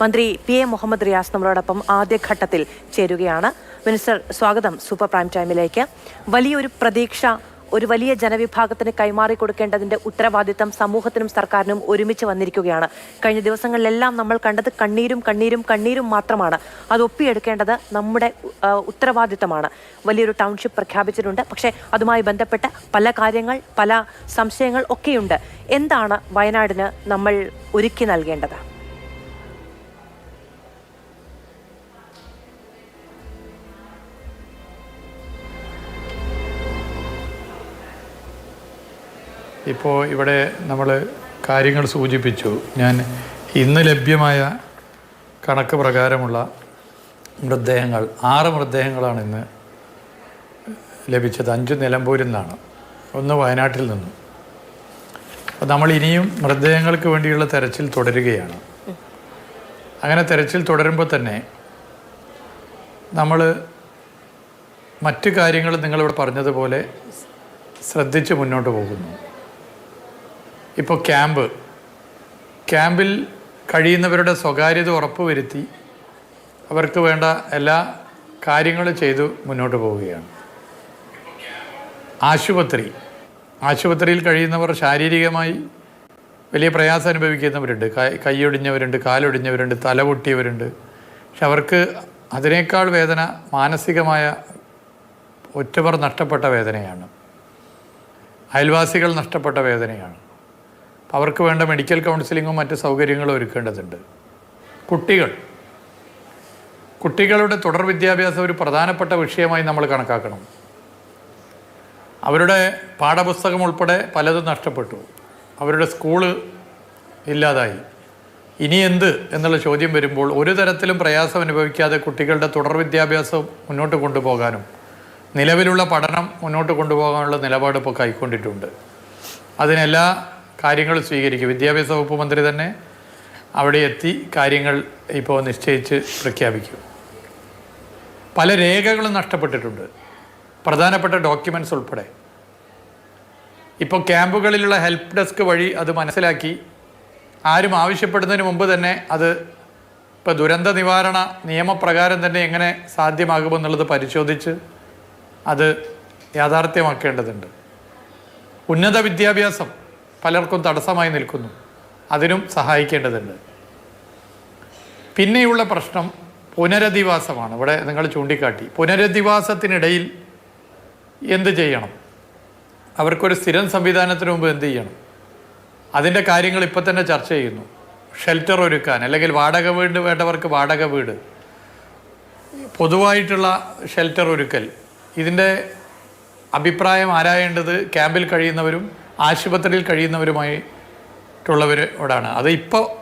മന്ത്രി P A Muhammad Riyas നമ്മളോടൊപ്പം ആദ്യഘട്ടത്തിൽ ചേരുകയാണ്. മിനിസ്റ്റർ സ്വാഗതം. സൂപ്പർ പ്രൈം ടൈമിലേക്ക്. വലിയൊരു പ്രതീക്ഷ ഒരു വലിയ ജനവിഭാഗത്തിന് കൈമാറി കൊടുക്കേണ്ടതിന്റെ ഉത്തരവാദിത്തം സമൂഹത്തിനും സർക്കാരിനും ഒരുമിച്ച് വന്നിരിക്കുകയാണ്. കഴിഞ്ഞ ദിവസങ്ങളിലെല്ലാം നമ്മൾ കണ്ടത് കണ്ണീരും കണ്ണീരും കണ്ണീരും മാത്രമാണ്. അത് ഒപ്പിയെടുക്കേണ്ടത് നമ്മുടെ ഉത്തരവാദിത്തമാണ്. വലിയൊരു ടൗൺഷിപ്പ് പ്രഖ്യാപിച്ചിട്ടുണ്ട്. പക്ഷേ അതുമായി ബന്ധപ്പെട്ട പല കാര്യങ്ങൾ പല സംശയങ്ങൾ ഒക്കെയുണ്ട്. എന്താണ് വയനാടിന് നമ്മൾ ഒരുക്കി നൽകേണ്ടത്? ഇപ്പോൾ ഇവിടെ നമ്മൾ കാര്യങ്ങൾ സൂചിപ്പിച്ചു. ഞാൻ ഇന്ന് ലഭ്യമായ കണക്ക് പ്രകാരമുള്ള മൃതദേഹങ്ങൾ ആറ് മൃതദേഹങ്ങളാണ് ഇന്ന് ലഭിച്ചത്. അഞ്ച് നിലമ്പൂരിൽ നിന്നാണ്. ഒന്ന് വയനാട്ടിൽ നിന്നും. അപ്പോൾ നമ്മൾ ഇനിയും മൃതദേഹങ്ങൾക്ക് വേണ്ടിയുള്ള തെരച്ചിൽ തുടരുകയാണ്. അങ്ങനെ തെരച്ചിൽ തുടരുമ്പോൾ തന്നെ നമ്മൾ മറ്റു കാര്യങ്ങൾ നിങ്ങളിവിടെ പറഞ്ഞതുപോലെ ശ്രദ്ധിച്ച് മുന്നോട്ട് പോകുന്നു. ഇപ്പോൾ ക്യാമ്പ്. ക്യാമ്പിൽ കഴിയുന്നവരുടെ സ്വകാര്യത ഉറപ്പുവരുത്തി അവർക്ക് വേണ്ട എല്ലാ കാര്യങ്ങളും ചെയ്തു മുന്നോട്ട് പോവുകയാണ്. ആശുപത്രി. ആശുപത്രിയിൽ കഴിയുന്നവർ ശാരീരികമായി വലിയ പ്രയാസം അനുഭവിക്കുന്നവരുണ്ട്. കൈ കൈയൊടിഞ്ഞവരുണ്ട് കാലൊടിഞ്ഞവരുണ്ട് തല പൊട്ടിയവരുണ്ട്. പക്ഷെ അവർക്ക് അതിനേക്കാൾ വേദന മാനസികമായ ഒറ്റവർ നഷ്ടപ്പെട്ട വേദനയാണ്. അയൽവാസികൾ നഷ്ടപ്പെട്ട വേദനയാണ്. അവർക്ക് വേണ്ട മെഡിക്കൽ കൗൺസിലിങ്ങും മറ്റ് സൗകര്യങ്ങളും ഒരുക്കേണ്ടതുണ്ട്. കുട്ടികൾ. കുട്ടികളുടെ തുടർ വിദ്യാഭ്യാസം ഒരു പ്രധാനപ്പെട്ട വിഷയമായി നമ്മൾ കണക്കാക്കണം. അവരുടെ പാഠപുസ്തകം ഉൾപ്പെടെ പലതും നഷ്ടപ്പെട്ടു. അവരുടെ സ്കൂൾ ഇല്ലാതായി. ഇനി എന്ത് എന്നുള്ള ചോദ്യം വരുമ്പോൾ ഒരു തരത്തിലും പ്രയാസം അനുഭവിക്കാതെ കുട്ടികളുടെ തുടർ വിദ്യാഭ്യാസം മുന്നോട്ട് കൊണ്ടുപോകാനും നിലവിലുള്ള പഠനം മുന്നോട്ട് കൊണ്ടുപോകാനുള്ള നിലപാട് ഇപ്പോൾ കൈക്കൊണ്ടിട്ടുണ്ട്. അതിനെല്ലാ കാര്യങ്ങളും സ്വീകരിക്കും. വിദ്യാഭ്യാസ വകുപ്പ് മന്ത്രി തന്നെ അവിടെ എത്തി കാര്യങ്ങൾ ഇപ്പോൾ നിശ്ചയിച്ച് പ്രഖ്യാപിക്കും. പല രേഖകളും നഷ്ടപ്പെട്ടിട്ടുണ്ട്. പ്രധാനപ്പെട്ട ഡോക്യുമെന്റ്സ് ഉൾപ്പെടെ. ഇപ്പോൾ ക്യാമ്പുകളിലുള്ള ഹെൽപ്പ് ഡെസ്ക് വഴി അത് മനസ്സിലാക്കി. ആരും ആവശ്യപ്പെടുന്നതിന് മുമ്പ് തന്നെ അത് ഇപ്പോൾ ദുരന്ത നിവാരണ നിയമപ്രകാരം തന്നെ എങ്ങനെ സാധ്യമാകുമെന്നുള്ളത് പരിശോധിച്ച് അത് യാഥാർത്ഥ്യമാക്കേണ്ടതുണ്ട്. ഉന്നത വിദ്യാഭ്യാസം പലർക്കും തടസ്സമായി നിൽക്കുന്നു. അതിനും സഹായിക്കേണ്ടതുണ്ട്. പിന്നെയുള്ള പ്രശ്നം പുനരധിവാസമാണ്. ഇവിടെ നിങ്ങൾ ചൂണ്ടിക്കാട്ടി. പുനരധിവാസത്തിനിടയിൽ എന്ത് ചെയ്യണം? അവർക്കൊരു സ്ഥിരം സംവിധാനത്തിന് മുമ്പ് എന്ത് ചെയ്യണം? അതിന്റെ കാര്യങ്ങൾ ഇപ്പം തന്നെ ചർച്ച ചെയ്യുന്നു. ഷെൽട്ടർ ഒരുക്കാൻ അല്ലെങ്കിൽ വാടക വീട് വേണ്ടവർക്ക് വാടക വീട് പൊതുവായിട്ടുള്ള ഷെൽട്ടർ ഒരുക്കൽ. ഇതിന്റെ അഭിപ്രായം ആരായേണ്ടത്? ക്യാമ്പിൽ കഴിയുന്നവരും ആശുപത്രിയിൽ കഴിയുന്നവരുമായിട്ടുള്ളവരോടാണ്. അത് ഇപ്പോൾ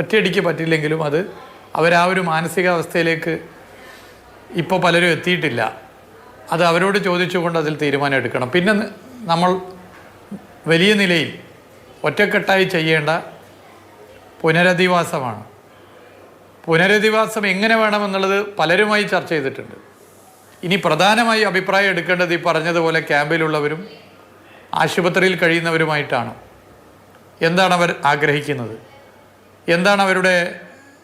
ഒറ്റയടിക്ക് പറ്റില്ലെങ്കിലും അത് അവരാ ഒരു മാനസികാവസ്ഥയിലേക്ക് ഇപ്പോൾ പലരും എത്തിയിട്ടില്ല. അത് അവരോട് ചോദിച്ചുകൊണ്ട് അതിൽ തീരുമാനം എടുക്കണം. പിന്നെ നമ്മൾ വലിയ നിലയിൽ ഒറ്റക്കെട്ടായി ചെയ്യേണ്ട പുനരധിവാസമാണ്. പുനരധിവാസം എങ്ങനെ വേണമെന്നുള്ളത് പലരുമായി ചർച്ച ചെയ്തിട്ടുണ്ട്. ഇനി പ്രധാനമായി അഭിപ്രായം എടുക്കേണ്ടത് ഈ പറഞ്ഞതുപോലെ ക്യാമ്പിലുള്ളവരും ആശുപത്രിയിൽ കഴിയുന്നവരുമായിട്ടാണ്? എന്താണ് അവർ ആഗ്രഹിക്കുന്നത്? എന്താണ് അവരുടെ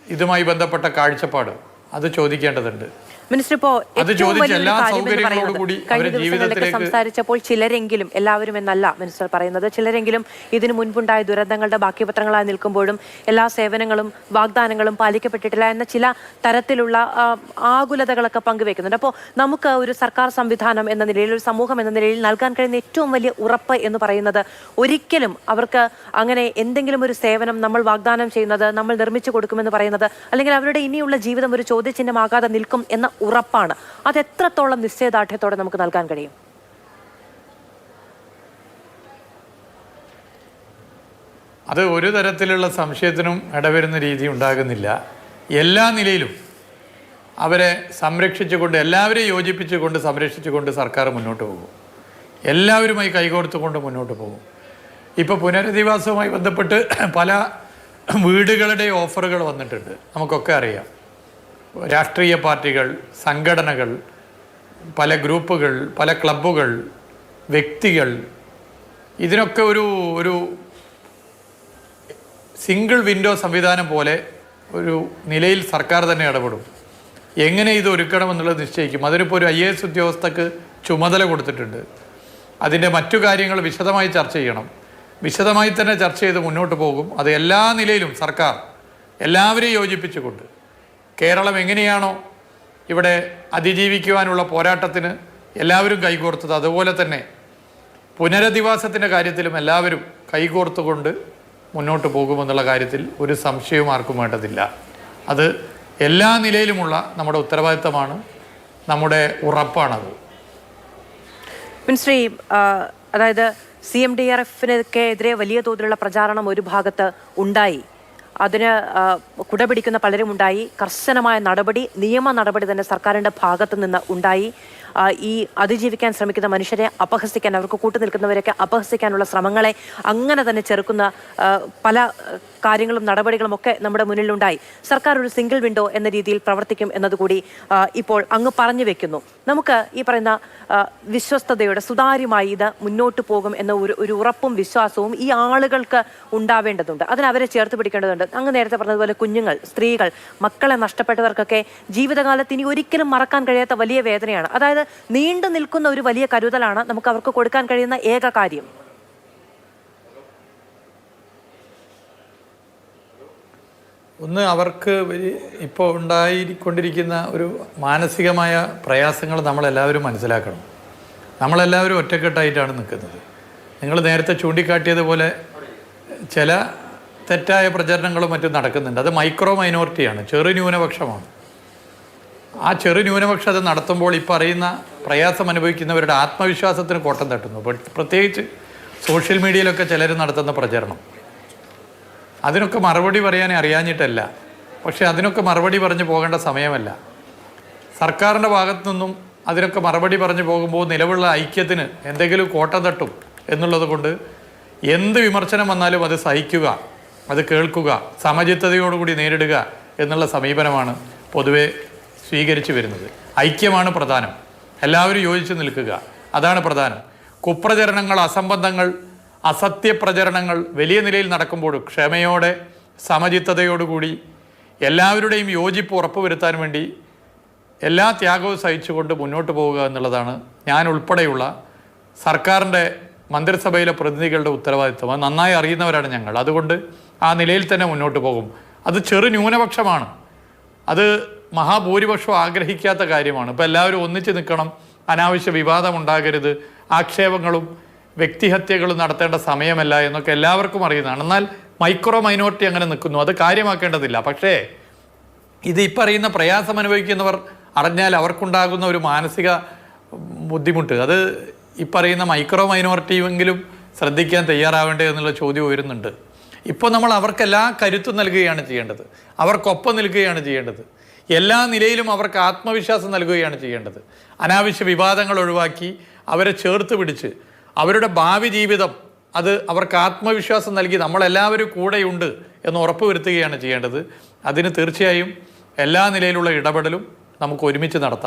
ഇതുമായി ബന്ധപ്പെട്ട കാഴ്ചപ്പാട്? അത് ചോദിക്കേണ്ടതുണ്ട്. മിനിസ്റ്റർ ഇപ്പോ അത് ഏറ്റവും വലിയൊരു എല്ലാ കാര്യം എന്ന് പറയുന്നത് കൂടി കഴിഞ്ഞ അവരെ ദിവസങ്ങളിലൊക്കെ ജീവിതത്തിലേക്ക് സംസാരിച്ചപ്പോൾ ചിലരെങ്കിലും എല്ലാവരും എന്നല്ല മിനിസ്റ്റർ പറയുന്നത് ചിലരെങ്കിലും ഇതിനു മുൻപുണ്ടായ ദുരന്തങ്ങളുടെ ബാക്കിപത്രങ്ങളായി നിൽക്കുമ്പോഴും എല്ലാ സേവനങ്ങളും വാഗ്ദാനങ്ങളും പാലിക്കപ്പെട്ടിട്ടില്ല എന്ന ചില തരത്തിലുള്ള ആകുലതകളൊക്കെ പങ്കുവെക്കുന്നുണ്ട്. അപ്പോൾ നമുക്ക് ഒരു സർക്കാർ സംവിധാനം എന്ന നിലയിൽ ഒരു സമൂഹം എന്ന നിലയിൽ നൽകാൻ കഴിയുന്ന ഏറ്റവും വലിയ ഉറപ്പ് എന്ന് പറയുന്നത് ഒരിക്കലും അവർക്ക് അങ്ങനെ എന്തെങ്കിലും ഒരു സേവനം നമ്മൾ വാഗ്ദാനം ചെയ്യുന്നത് നമ്മൾ നിർമ്മിച്ചു കൊടുക്കുമെന്ന് പറയുന്നത് അല്ലെങ്കിൽ അവരുടെ ഇനിയുള്ള ജീവിതം ഒരു ചോദ്യചിഹ്നമാകാതെ നിൽക്കും എന്ന ഉറപ്പാണ്. അത് എത്രത്തോളം നിശ്ചയദാർഢ്യത്തോടെ നമുക്ക് നൽകാൻ കഴിയും? അത് ഒരു തരത്തിലുള്ള സംശയത്തിനും ഇടവരുന്ന രീതി ഉണ്ടാകുന്നില്ല. എല്ലാ നിലയിലും അവരെ സംരക്ഷിച്ചുകൊണ്ട് എല്ലാവരെയും യോജിപ്പിച്ചുകൊണ്ട് സംരക്ഷിച്ചുകൊണ്ട് സർക്കാർ മുന്നോട്ട് പോകും. എല്ലാവരുമായി കൈകോർത്തുകൊണ്ട് മുന്നോട്ട് പോകും. ഇപ്പോൾ പുനരധിവാസവുമായി ബന്ധപ്പെട്ട് പല വീടുകളുടെ ഓഫറുകൾ വന്നിട്ടുണ്ട്. നമുക്കൊക്കെ അറിയാം. രാഷ്ട്രീയ പാർട്ടികൾ സംഘടനകൾ പല ഗ്രൂപ്പുകൾ പല ക്ലബ്ബുകൾ വ്യക്തികൾ ഇതിനൊക്കെ ഒരു ഒരു സിംഗിൾ വിൻഡോ സംവിധാനം പോലെ ഒരു നിലയിൽ സർക്കാർ തന്നെ ഇടപെടും. എങ്ങനെ ഇത് ഒരുക്കണമെന്നുള്ളത് നിശ്ചയിക്കും. അതിനിപ്പോൾ ഒരു ഐ എ എസ് ഉദ്യോഗസ്ഥക്ക് ചുമതല കൊടുത്തിട്ടുണ്ട്. അതിന്റെ മറ്റു കാര്യങ്ങൾ വിശദമായി ചർച്ച ചെയ്യണം. വിശദമായി തന്നെ ചർച്ച ചെയ്ത് മുന്നോട്ട് പോകും. അത് എല്ലാ നിലയിലും സർക്കാർ എല്ലാവരെയും യോജിപ്പിച്ചുകൊണ്ട് കേരളം എങ്ങനെയാണോ ഇവിടെ അതിജീവിക്കുവാനുള്ള പോരാട്ടത്തിന് എല്ലാവരും കൈകോർത്തത് അതുപോലെ തന്നെ പുനരധിവാസത്തിന്റെ കാര്യത്തിലും എല്ലാവരും കൈകോർത്തുകൊണ്ട് മുന്നോട്ട് പോകുമെന്നുള്ള കാര്യത്തിൽ ഒരു സംശയവും ആർക്കും വേണ്ടതില്ല. അത് എല്ലാ നിലയിലുമുള്ള നമ്മുടെ ഉത്തരവാദിത്തമാണ് നമ്മുടെ ഉറപ്പാണത്. മിനിസ്ട്രി അതായത് സി എം ഡി ആർ എഫിനൊക്കെ എതിരെ വലിയ തോതിലുള്ള പ്രചാരണം ഒരു ഭാഗത്ത് ഉണ്ടായി. അതിന് കുടപിടിക്കുന്ന പലരും ഉണ്ടായി കർശനമായ നടപടി നിയമ നടപടി തന്നെ സർക്കാരിന്റെ ഭാഗത്തു നിന്ന് ഉണ്ടായി. ഈ അതിജീവിക്കാൻ ശ്രമിക്കുന്ന മനുഷ്യരെ അപഹസിക്കാൻ അവർക്ക് കൂട്ടു നിൽക്കുന്നവരൊക്കെ അപഹസിക്കാനുള്ള ശ്രമങ്ങളെ അങ്ങനെ തന്നെ ചെറുക്കുന്ന പല കാര്യങ്ങളും നടപടികളും ഒക്കെ നമ്മുടെ മുന്നിലുണ്ടായി. സർക്കാർ ഒരു സിംഗിൾ വിൻഡോ എന്ന രീതിയിൽ പ്രവർത്തിക്കും എന്നതുകൂടി ഇപ്പോൾ അങ്ങ് പറഞ്ഞു വെക്കുന്നു. നമുക്ക് ഈ പറയുന്ന വിശ്വസ്തയുടെ സുതാര്യമായി ഇത് മുന്നോട്ട് പോകും എന്ന ഒരു ഒരു ഉറപ്പും വിശ്വാസവും ഈ ആളുകൾക്ക് ഉണ്ടാവേണ്ടതുണ്ട്. അതിന് അവരെ ചേർത്ത് പിടിക്കേണ്ടതുണ്ട്. അങ്ങ് നേരത്തെ പറഞ്ഞതുപോലെ കുഞ്ഞുങ്ങൾ സ്ത്രീകൾ മക്കളെ നഷ്ടപ്പെട്ടവർക്കൊക്കെ ജീവിതകാലത്ത് ഇനി ഒരിക്കലും മറക്കാൻ കഴിയാത്ത വലിയ വേദനയാണ്. അതായത് നീണ്ടു നിൽക്കുന്ന ഒരു വലിയ കരുതലാണ് നമുക്ക് അവർക്ക് കൊടുക്കാൻ കഴിയുന്ന ഏക കാര്യം. ഒന്ന് അവർക്ക് ഇപ്പോൾ ഉണ്ടായിക്കൊണ്ടിരിക്കുന്ന ഒരു മാനസികമായ പ്രയാസങ്ങൾ നമ്മളെല്ലാവരും മനസ്സിലാക്കണം. നമ്മളെല്ലാവരും ഒറ്റക്കെട്ടായിട്ടാണ് നിൽക്കുന്നത്. നിങ്ങൾ നേരത്തെ ചൂണ്ടിക്കാട്ടിയതുപോലെ ചില തെറ്റായ പ്രചരണങ്ങളും മറ്റും നടക്കുന്നുണ്ട്. അത് മൈക്രോ മൈനോറിറ്റിയാണ്. ചെറു ന്യൂനപക്ഷമാണ്. ആ ചെറു ന്യൂനപക്ഷം അത് നടത്തുമ്പോൾ ഈ പറയുന്ന പ്രയാസം അനുഭവിക്കുന്നവരുടെ ആത്മവിശ്വാസത്തിന് കോട്ടം തട്ടുന്നു. പ്ര- പ്രത്യേകിച്ച് സോഷ്യൽ മീഡിയയിലൊക്കെ ചിലർ നടത്തുന്ന പ്രചരണം. അതിനൊക്കെ മറുപടി പറയാനേ അറിയാഞ്ഞിട്ടല്ല. പക്ഷേ അതിനൊക്കെ മറുപടി പറഞ്ഞു പോകേണ്ട സമയമല്ല. സർക്കാരിന്റെ ഭാഗത്തു നിന്നും അതിനൊക്കെ മറുപടി പറഞ്ഞു പോകുമ്പോൾ നിലവിലുള്ള ഐക്യത്തിന് എന്തെങ്കിലും കോട്ടം തട്ടും എന്നുള്ളത് കൊണ്ട് എന്ത് വിമർശനം വന്നാലും അത് സഹിക്കുക. അത് കേൾക്കുക സമചിത്തതയോടുകൂടി നേരിടുക എന്നുള്ള സമീപനമാണ് പൊതുവെ സ്വീകരിച്ചു വരുന്നത്. ഐക്യമാണ് പ്രധാനം. എല്ലാവരും യോജിച്ച് നിൽക്കുക അതാണ് പ്രധാനം. കുപ്രചരണങ്ങൾ അസംബന്ധങ്ങൾ അസത്യപ്രചരണങ്ങൾ വലിയ നിലയിൽ നടക്കുമ്പോൾ ക്ഷമയോടെ സമചിത്തതയോടുകൂടി എല്ലാവരുടെയും യോജിപ്പ് ഉറപ്പുവരുത്താൻ വേണ്ടി എല്ലാ ത്യാഗവും സഹിച്ചുകൊണ്ട് മുന്നോട്ട് പോവുക എന്നുള്ളതാണ് ഞാൻ ഉൾപ്പെടെയുള്ള സർക്കാരിന്റെ മന്ത്രിസഭയിലെ പ്രതിനിധികളുടെ ഉത്തരവാദിത്വം. നന്നായി അറിയുന്നവരാണ് ഞങ്ങൾ. അതുകൊണ്ട് ആ നിലയിൽ തന്നെ മുന്നോട്ട് പോകും. അത് ചെറു ന്യൂനപക്ഷമാണ്. അത് മഹാഭൂരിപക്ഷം ആഗ്രഹിക്കാത്ത കാര്യമാണ്. ഇപ്പം എല്ലാവരും ഒന്നിച്ച് നിൽക്കണം. അനാവശ്യ വിവാദം ഉണ്ടാകരുത്. ആക്ഷേപങ്ങളും വ്യക്തിഹത്യകളും നടത്തേണ്ട സമയമല്ല എന്നൊക്കെ എല്ലാവർക്കും അറിയുന്നതാണ്. എന്നാൽ മൈക്രോ മൈനോറിറ്റി അങ്ങനെ നിൽക്കുന്നു. അത് കാര്യമാക്കേണ്ടതില്ല. പക്ഷേ ഇത് ഇപ്പം അറിയുന്ന പ്രയാസം അനുഭവിക്കുന്നവർ അറിഞ്ഞാൽ അവർക്കുണ്ടാകുന്ന ഒരു മാനസിക ബുദ്ധിമുട്ട്. അത് ഇപ്പറിയുന്ന മൈക്രോ മൈനോറിറ്റിയെങ്കിലും ശ്രദ്ധിക്കാൻ തയ്യാറാവേണ്ടത് എന്നുള്ള ചോദ്യം ഉയരുന്നുണ്ട്. ഇപ്പോൾ നമ്മൾ അവർക്ക് എല്ലാ കരുത്തും നൽകുകയാണ് ചെയ്യേണ്ടത്. അവർക്കൊപ്പം നിൽക്കുകയാണ് ചെയ്യേണ്ടത്. എല്ലാ നിലയിലും അവർക്ക് ആത്മവിശ്വാസം നൽകുകയാണ് ചെയ്യേണ്ടത്. അനാവശ്യ വിവാദങ്ങൾ ഒഴിവാക്കി അവരെ ചേർത്ത് പിടിച്ച് അവരുടെ ഭാവി ജീവിതം അത് അവർക്ക് ആത്മവിശ്വാസം നൽകി നമ്മളെല്ലാവരും കൂടെയുണ്ട് എന്ന് ഉറപ്പുവരുത്തുകയാണ് ചെയ്യേണ്ടത്. അതിന് തീർച്ചയായും എല്ലാ നിലയിലുള്ള ഇടപെടലും നമുക്ക് ഒരുമിച്ച് നടത്താം.